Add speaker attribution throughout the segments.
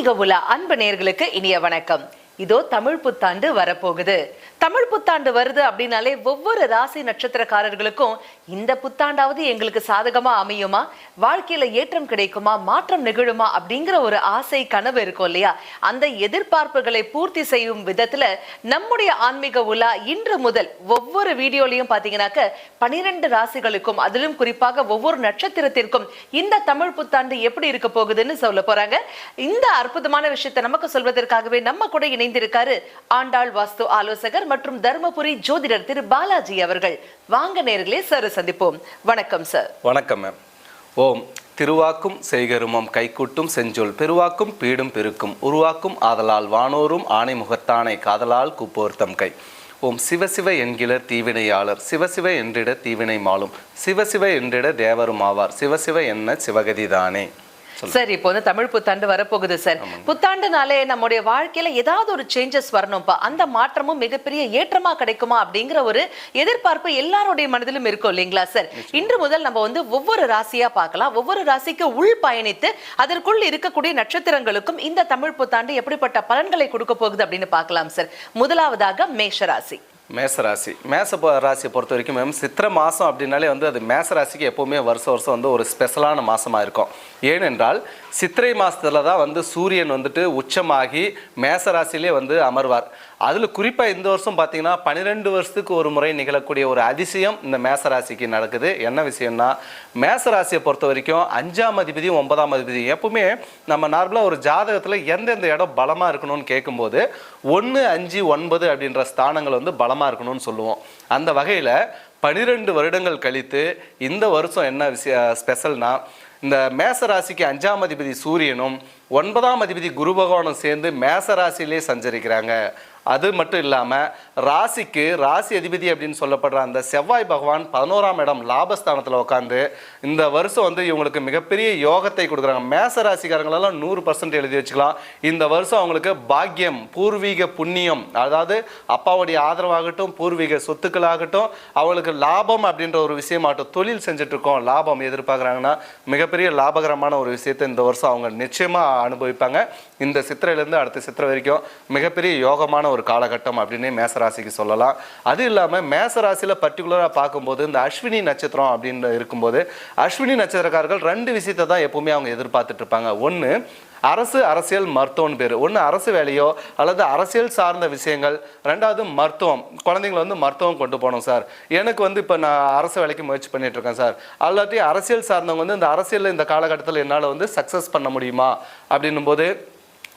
Speaker 1: ஆன்மீக உலா அன்பு நேர்களுக்கு இனிய வணக்கம். இதோ தமிழ் புத்தாண்டு வரப்போகுது. தமிழ் புத்தாண்டு வருது அப்படின்னாலே ஒவ்வொரு ராசி நட்சத்திரக்காரர்களுக்கும் இந்த புத்தாண்டாவது எங்களுக்கு சாதகமா அமையுமா? வாழ்க்கையில ஏற்றம் கிடைக்குமா? மாற்றம் நிகழுமா? அப்படிங்கிற ஒரு ஆசை கனவு இருக்கும் இல்லையா? அந்த எதிர்பார்ப்புகளை பூர்த்தி செய்யும் விதத்துல நம்முடைய ஆன்மீக உலா இன்று முதல் ஒவ்வொரு வீடியோலையும் பாத்தீங்கன்னாக்க பனிரெண்டு ராசிகளுக்கும் அதிலும் குறிப்பாக ஒவ்வொரு நட்சத்திரத்திற்கும் இந்த தமிழ் புத்தாண்டு எப்படி இருக்க போகுதுன்னு சொல்ல போறாங்க. இந்த அற்புதமான விஷயத்தை நமக்கு சொல்வதற்காகவே நம்ம கூட இணைந்திருக்காரு ஆண்டாள் வாஸ்து ஆலோசகர் மற்றும் தர்மபுரி ஜோதிடர் திரு பாலாஜி அவர்கள். வாங்க நேர்களே சார் சந்திப்போம். வணக்கம் சார்
Speaker 2: வணக்கம் மேம் ஓம். திருவாக்கும் செய்கருமம் கைக்கூட்டும் செஞ்சொல் பெருவாக்கும் பீடும் பெருக்கும் உருவாக்கும் ஆதலால் வானோரும் ஆணை முகத்தானை காதலால் கூப்போர்த்தம் கை. ஓம் சிவசிவ என்கிற தீவினையாளர் சிவசிவ என்றிட தீவினை மாலும் சிவசிவ என்றிட தேவரும் ஆவார் சிவசிவ என்ன சிவகதிதானே
Speaker 1: சார் இப்போ வந்து தமிழ் புத்தாண்டு வரப்போகுது சார். புத்தாண்டுனாலே நம்முடைய வாழ்க்கையில ஏதாவது ஒரு சேஞ்சஸ் வரணும்ப்பா. அந்த மாற்றமும் மிகப்பெரிய ஏற்றமா கிடைக்குமா அப்படிங்கிற ஒரு எதிர்பார்ப்பு எல்லாருடைய மனதிலும் இருக்கும் இல்லைங்களா சார்? இன்று முதல் நம்ம வந்து ஒவ்வொரு ராசியா பார்க்கலாம். ஒவ்வொரு ராசிக்கு உள் பயணித்து அதற்குள் இருக்கக்கூடிய நட்சத்திரங்களுக்கும் இந்த தமிழ் புத்தாண்டு எப்படிப்பட்ட பலன்களை கொடுக்க போகுது அப்படின்னு பார்க்கலாம் சார். முதலாவதாக மேஷ மேசராசி.
Speaker 2: மேச ராசி மேச ராசியை பொறுத்த வரைக்கும் மேம் சித்திரை மாதம் அப்படின்னாலே வந்து அது மேச ராசிக்கு எப்போவுமே வருஷம் வருஷம் வந்து ஒரு ஸ்பெஷலான மாதமாக இருக்கும். ஏனென்றால் சித்திரை மாதத்துல தான் வந்து சூரியன் வந்துட்டு உச்சமாகி மேசராசிலே வந்து அமர்வார். அதில் குறிப்பாக இந்த வருஷம் பார்த்தீங்கன்னா பன்னிரெண்டு வருஷத்துக்கு ஒரு முறை நிகழக்கூடிய ஒரு அதிசயம் இந்த மேச ராசிக்கு நடக்குது. என்ன விஷயம்னா மேச ராசியை பொறுத்த வரைக்கும் அஞ்சாம் அதிபதி ஒன்பதாம் அதிபதி எப்பவுமே நம்ம நார்மலாக ஒரு ஜாதகத்தில் எந்தெந்த இடம் பலமாக இருக்கணும்னு கேட்கும்போது ஒன்று அஞ்சு ஒன்பது அப்படின்ற ஸ்தானங்கள் வந்து பலமாக இருக்கணும்னு சொல்லுவோம். அந்த வகையில் பனிரெண்டு வருடங்கள் கழித்து இந்த வருஷம் என்ன விஷய ஸ்பெஷல்னா இந்த மேச ராசிக்கு அஞ்சாம் அதிபதி சூரியனும் ஒன்பதாம் அதிபதி குரு பகவானும் சேர்ந்து மேசராசியிலே சஞ்சரிக்கிறாங்க. அது மட்டும் இல்லாமல் ராசிக்கு ராசி அதிபதி அப்படின்னு சொல்லப்படுற அந்த செவ்வாய் பகவான் பதினோராம் இடம் லாபஸ்தானத்தில் உட்காந்து இந்த வருஷம் வந்து இவங்களுக்கு மிகப்பெரிய யோகத்தை கொடுக்குறாங்க. மேச ராசிக்காரங்களெல்லாம் நூறு பர்சன்ட் எழுதி வச்சுக்கலாம். இந்த வருஷம் அவங்களுக்கு பாக்கியம் பூர்வீக புண்ணியம். அதாவது அப்பாவுடைய ஆதரவாகட்டும் பூர்வீக சொத்துக்களாகட்டும் அவங்களுக்கு லாபம் அப்படின்ற ஒரு விஷயமாகட்டும் தொழில் செஞ்சுட்டு இருக்கோம் லாபம் எதிர்பார்க்குறாங்கன்னா மிகப்பெரிய லாபகரமான ஒரு விஷயத்தை இந்த வருஷம் அவங்க நிச்சயமாக அனுபவிப்பாங்க. இந்த சித்திரையிலேருந்து அடுத்த சித்திரை வரைக்கும் மிகப்பெரிய யோகமான ஒரு காலகட்டம் அப்படின்னு மேசராசிக்கு சொல்லலாம். அது இல்லாமல் மேசராசியில் பர்டிகுலராக பார்க்கும்போது இந்த அஸ்வினி நட்சத்திரம் அப்படின்னு இருக்கும்போது அஸ்வினி நட்சத்திரக்காரர்கள் ரெண்டு விஷயத்தை தான் எப்பவுமே அவங்க எதிர்பார்த்துட்டு இருப்பாங்க. ஒன்று அரசு அரசியல் மருத்துவம்னு பேர். ஒன்று அரசு வேலையோ அல்லது அரசியல் சார்ந்த விஷயங்கள். ரெண்டாவது மருத்துவம். குழந்தைங்களை வந்து மருத்துவம் கொண்டு போகணும் சார். எனக்கு வந்து இப்போ நான் அரசு வேலைக்கு முயற்சி பண்ணிட்டு இருக்கேன் சார். அல்லாட்டி அரசியல் சார்ந்தவங்க வந்து இந்த அரசியலில் இந்த காலகட்டத்தில் என்னால் வந்து சக்ஸஸ் பண்ண முடியுமா? அப்படின்னும் போது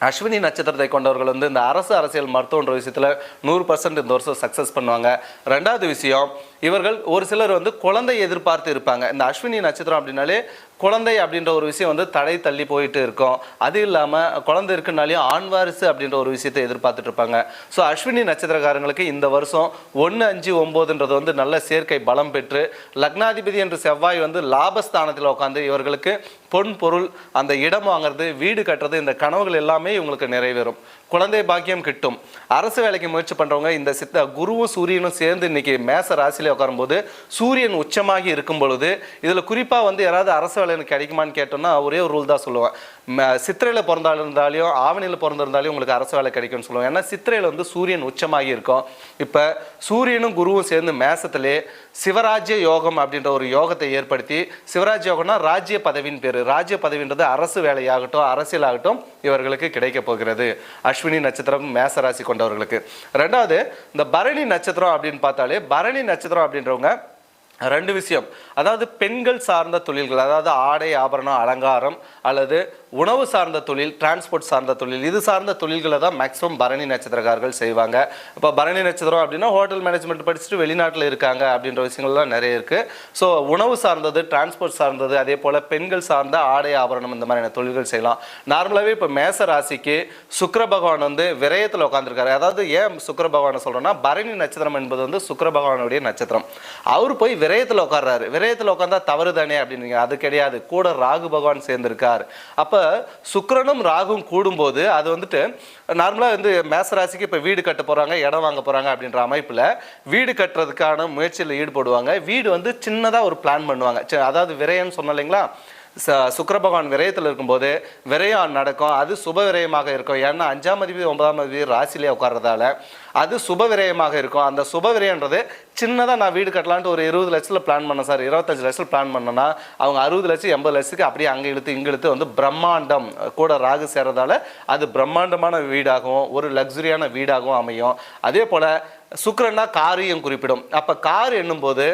Speaker 2: அஸ்வினி நட்சத்திரத்தை கொண்டவர்கள் வந்து இந்த அரசு அரசியல் மருத்துவன்ற விஷயத்தில் நூறு பர்சன்ட் இந்த வருஷம் சக்ஸஸ் பண்ணுவாங்க. ரெண்டாவது விஷயம் இவர்கள் ஒரு சிலர் வந்து குழந்தை எதிர்பார்த்து இருப்பாங்க. இந்த அஸ்வினி நட்சத்திரம் அப்படின்னாலே குழந்தை அப்படின்ற ஒரு விஷயம் வந்து தடை தள்ளி போயிட்டு இருக்கும். அது இல்லாமல் குழந்தை இருக்குனாலையும் ஆண் வாரிசு அப்படின்ற ஒரு விஷயத்தை எதிர்பார்த்துட்டு இருப்பாங்க. ஸோ அஸ்வினி நட்சத்திரக்காரங்களுக்கு இந்த வருஷம் ஒன்று அஞ்சு ஒம்போதுன்றது வந்து நல்ல சேர்க்கை பலம் பெற்று லக்னாதிபதி என்ற செவ்வாய் வந்து லாபஸ்தானத்தில் உட்காந்து இவர்களுக்கு பொன் பொருள் அந்த இடம் வாங்குறது வீடு கட்டுறது இந்த கனவுகள் எல்லாமே இவங்களுக்கு நிறைவேறும். குழந்தை பாக்கியம் கிட்டும். அரசு வேலைக்கு முயற்சி பண்றவங்க இந்த சித்த குருவும் சூரியனும் சேர்ந்து இன்னைக்கு மேச ராசியிலே உட்காரும்போது சூரியன் உச்சமாகி இருக்கும் பொழுது இதில் குறிப்பாக வந்து யாராவது அரசு வேலை எனக்கு கிடைக்குமான்னு கேட்டோம்னா ஒரே ஒரு ரூல் தான் சொல்லுவேன். சித்திரையில் பிறந்தாலிருந்தாலையும் ஆவணியில் பிறந்திருந்தாலையும் உங்களுக்கு அரசு வேலை கிடைக்கும்னு சொல்லுவேன். ஏன்னா சித்திரையில் வந்து சூரியன் உச்சமாகி இருக்கும். இப்போ சூரியனும் குருவும் சேர்ந்து மேசத்திலே சிவராஜ்ய யோகம் அப்படின்ற ஒரு யோகத்தை ஏற்படுத்தி சிவராஜ் யோகம்னா ராஜ்ய பதவின்னு பேர். ராஜ்ய பதவின்றது அரசு வேலையாகட்டும் அரசியலாகட்டும் இவர்களுக்கு கிடைக்க போகிறது. அஸ்வினி நட்சத்திரம் மேச ராசி கொண்டவர்களுக்கு. ரெண்டாவது இந்த பரணி நட்சத்திரம் அப்படின்னு பார்த்தாலே பரணி நட்சத்திரம் அப்படின்றவங்க ரெண்டு விஷயம். அதாவது பெண்கள் சார்ந்த தொழில்கள் அதாவது ஆடை ஆபரணம் அலங்காரம் அல்லது உணவு சார்ந்த தொழில் டிரான்ஸ்போர்ட் சார்ந்த தொழில் இது சார்ந்த தொழில்களை தான் மேக்ஸிமம் பரணி நட்சத்திரக்காரர்கள் செய்வாங்க. இப்போ பரணி நட்சத்திரம் அப்படின்னா ஹோட்டல் மேனேஜ்மெண்ட் படிச்சுட்டு வெளிநாட்டில் இருக்காங்க அப்படின்ற விஷயங்கள்லாம் நிறைய இருக்குது ஸோ உணவு சார்ந்தது டிரான்ஸ்போர்ட் சார்ந்தது அதே போல் பெண்கள் சார்ந்த ஆடை ஆபரணம் இந்த மாதிரியான தொழில்கள் செய்யலாம். நார்மலாகவே இப்போ மேச ராசிக்கு சுக்கர பகவான் வந்து விரயத்தில் உட்காந்துருக்காரு அதாவது ஏன் சுக்கர பகவானை சொல்கிறோன்னா பரணி நட்சத்திரம் என்பது வந்து சுக்கர பகவானுடைய நட்சத்திரம். அவர் போய் விரயத்தில் உட்கார்றாரு. விரயத்தில் உட்காந்தா தவறு தானே அப்படின்னு அது கிடையாது. கூட ராகு பகவான் சேர்ந்திருக்கார். அப்போ சுக்கிரனும் ராகும் கூடும்போது அது வந்துட்டு நார்மலாக வந்து மேசராசிக்கு இப்போ வீடு கட்ட போகிறாங்க இடம் வாங்க போகிறாங்க அப்படின்ற அமைப்பில் வீடு கட்டுறதுக்கான முயற்சியில் ஈடுபடுவாங்க. வீடு வந்து சின்னதாக ஒரு பிளான் பண்ணுவாங்க. அதாவது விரயம்னு சொன்னோம் இல்லைங்களா? சுக்கர பகவான் விரயத்தில் இருக்கும்போது விரயம் நடக்கும். அது சுப விரயமாக இருக்கும். ஏன்னா அஞ்சாம் அதிபதி ஒன்பதாம் அதிபதி ராசிலேயே உட்கார்றதால அது சுப விரயமாக இருக்கும். அந்த சுப விரயன்றது சின்னதாக நான் வீடு கட்டலான்ட்டு ஒரு இருபது லட்சத்தில் பிளான் பண்ணேன் சார். இருபத்தஞ்சு லட்சத்தில் பிளான் பண்ணேன்னா அவங்க அறுபது லட்சம் எண்பது லட்சத்துக்கு அப்படியே அங்கே இழுத்து இங்கே இழுத்து வந்து பிரம்மாண்டம் கூட ராகு சேர்றதால அது பிரம்மாண்டமான வீடாகவும் ஒரு லக்ஸுரியான வீடாகவும் அமையும். அதே போல் சுக்கரன்னா காரையும் குறிப்பிடும். அப்போ கார் என்னும்போது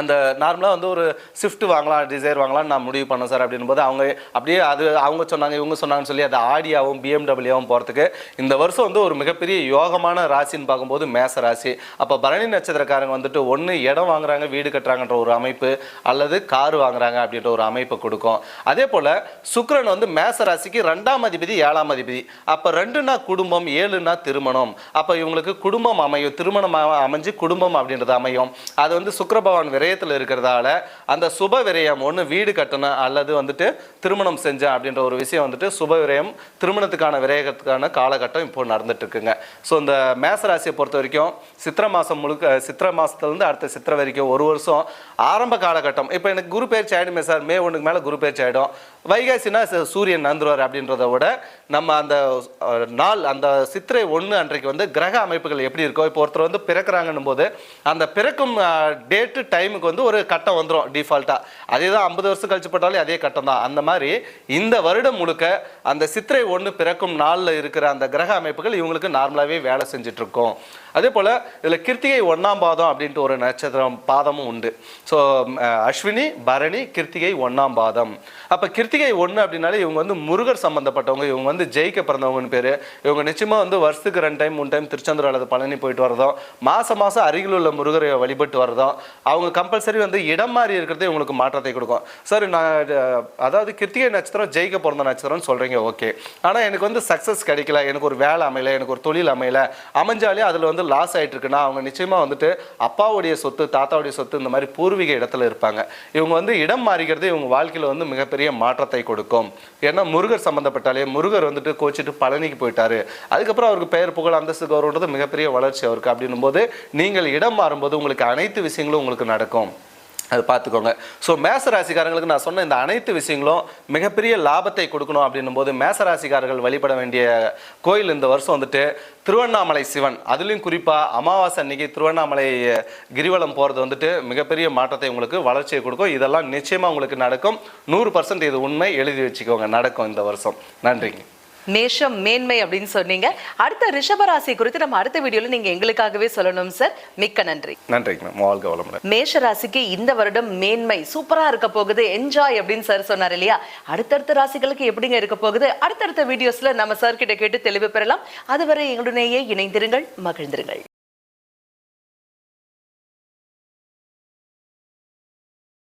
Speaker 2: அந்த நார்மலாக வந்து ஒரு ஸ்விஃப்ட் வாங்கலாம் டிசைர் வாங்கலாம் நான் முடிவு பண்ணேன் சார் அப்படின்னும் போது அவங்க அப்படியே அது அவங்க சொன்னாங்க இவங்க சொன்னாங்கன்னு சொல்லி அது ஆடியாவும் பிஎம்டபிள்யூவும் போகிறதுக்கு இந்த வருஷம் வந்து ஒரு மிகப்பெரிய யோகமான ராசின்னு பார்க்கும்போது மேச ராசி. அப்போ பரணி நட்சத்திரக்காரங்க வந்துட்டு ஒன்று இடம் வாங்குறாங்க வீடு கட்டுறாங்கன்ற ஒரு அமைப்பு அல்லது கார் வாங்குறாங்க அப்படின்ற ஒரு அமைப்பை கொடுக்கும். அதே போல் சுக்ரன் வந்து மேச ராசிக்கு ரெண்டாம் அதிபதி ஏழாம் அதிபதி. அப்போ ரெண்டுனா குடும்பம் ஏழுனா திருமணம். அப்போ இவங்களுக்கு குடும்பம் அமையும் திருமணம் அமைஞ்சு குடும்பம் அப்படின்றது அமையும். அது வந்து சுக்கிர விரயத்தில் இருக்கிறதால அந்த சுப விரயம் ஒன்று வீடு கட்டணும் அல்லது வந்துட்டு திருமணம் செஞ்சேன் அப்படின்ற ஒரு விஷயம் வந்துட்டு சுப விரயம் திருமணத்துக்கான விரயத்துக்கான காலகட்டம் இப்போ நடந்துட்டு இருக்குங்க ஸோ இந்த மேசராசியை பொறுத்த வரைக்கும் சித்திரை மாதம் முழுக்க சித்திரை மாதத்துலேருந்து அடுத்த சித்திரை வரைக்கும் ஒரு வருஷம் ஆரம்ப காலகட்டம். இப்போ எனக்கு குரு பயிற்சி ஆயிடுமே சார் மே ஒன்றுக்கு மேலே குரு பயிற்சி ஆகிடும் வைகாசினா சூரியன் நந்துருவார் அப்படின்றத விட நம்ம அந்த நாள் அந்த சித்திரை ஒன்று அன்றைக்கு வந்து கிரக அமைப்புகள் எப்படி இருக்கோ இப்போ ஒருத்தர் வந்து பிறக்கிறாங்கன்னும் போது அந்த பிறக்கும் டேட்டு டைம் டைமுக்கு வந்து ஒரு கட்டம் வந்துடும் டிஃபால்ட்டாக அதே தான் ஐம்பது வருஷம் கழிச்சு போட்டாலே அதே கட்டம் தான் அந்த மாதிரி இந்த வருடம் முழுக்க அந்த சித்திரை ஒன்று பிறக்கும் நாளில் இருக்கிற அந்த கிரக அமைப்புகள் இவங்களுக்கு நார்மலாகவே வேலை செஞ்சுட்டு அதே போல் இதில் கிருத்திகை ஒன்றாம் பாதம் அப்படின்ட்டு ஒரு நட்சத்திரம் பாதமும் உண்டு. ஸோ அஸ்வினி பரணி கிருத்திகை ஒன்றாம் பாதம். அப்போ கிருத்திகை ஒன்று அப்படின்னாலே இவங்க வந்து முருகர் சம்மந்தப்பட்டவங்க இவங்க வந்து ஜெயிக்க பிறந்தவங்கன்னு பேர். இவங்க நிச்சயமாக வந்து வருஷத்துக்கு ரெண்டு டைம் மூணு டைம் திருச்செந்தூர் அல்லது பழனி போயிட்டு வரதும் மாதம் மாதம் அருகில் உள்ள முருகரை வழிபட்டு வரதும் அவங்க கம்பல்சரி வந்து இடம் மாறி இருக்கிறது உங்களுக்கு மாற்றத்தை கொடுக்கும். சார் நான் அதாவது கிருத்திகை நட்சத்திரம் ஜெயிக்க பிறந்த நட்சத்திரம்னு சொல்கிறீங்க ஓகே ஆனால் எனக்கு வந்து சக்ஸஸ் கிடைக்கல எனக்கு ஒரு வேலை அமையல எனக்கு ஒரு தொழில் அமையல அமைஞ்சாலே அதில் வந்து லாஸ் ஆகிட்டு இருக்குன்னா அவங்க நிச்சயமாக வந்துட்டு அப்பாவுடைய சொத்து தாத்தாவுடைய சொத்து இந்த மாதிரி பூர்வீக இடத்துல இருப்பாங்க. இவங்க வந்து இடம் மாறிக்கிறது இவங்க வாழ்க்கையில் வந்து மிகப்பெரிய மாற்றத்தை கொடுக்கும். ஏன்னா முருகர் சம்மந்தப்பட்டாலே முருகர் வந்துட்டு கோச்சிட்டு பழனிக்கு போயிட்டாரு. அதுக்கப்புறம் அவருக்கு பெயர் புகழ் அந்தஸ்து கௌரவன்றது மிகப்பெரிய வளர்ச்சி அவருக்கு. அப்படின்னும் போது நீங்கள் இடம் மாறும்போது உங்களுக்கு அனைத்து விஷயங்களும் உங்களுக்கு நடக்கும். அது பார்த்துக்கோங்க. ஸோ மேச ராசிக்காரங்களுக்கு நான் சொன்ன இந்த அனைத்து விஷயங்களும் மிகப்பெரிய லாபத்தை கொடுக்கணும் அப்படின்னும் போது மேச ராசிக்காரர்கள் வழிபட வேண்டிய கோயில் இந்த வருஷம் வந்துட்டு திருவண்ணாமலை சிவன். அதுலேயும் குறிப்பாக அமாவாசை அன்னைக்கு திருவண்ணாமலை கிரிவலம் போகிறது வந்துட்டு மிகப்பெரிய மாற்றத்தை உங்களுக்கு வளர்ச்சியை கொடுக்கும். இதெல்லாம் நிச்சயமாக உங்களுக்கு நடக்கும். நூறு பர்சன்ட் இது உண்மை. எழுதி வச்சுக்கோங்க. நடக்கும் இந்த வருஷம். நன்றிங்க.
Speaker 1: மேஷம் மேன்மை அப்படின்னு சொன்னீங்க. அடுத்த ரிஷபராசி குறித்து நம்ம அடுத்த வீடியோல நீங்க எங்களுக்காகவே சொல்லணும் சார் மிக்க நன்றி.
Speaker 2: மேம் வாழ்க வளமுடன்.
Speaker 1: மேஷ ராசிக்கு இந்த வருடம் மேன்மை. சூப்பரா இருக்க போகுது. என்ஜாய் அப்படின்னு சார் சொன்னார் இல்லையா? அடுத்தடுத்த ராசிகளுக்கு எப்படிங்க இருக்க போகுது? அடுத்தடுத்த வீடியோஸ்ல நம்ம சார் கிட்ட கேட்டு தெளிவு பெறலாம். அதுவரை எங்களுடனேயே இணைந்திருங்கள் மகிழ்ந்திருங்கள்.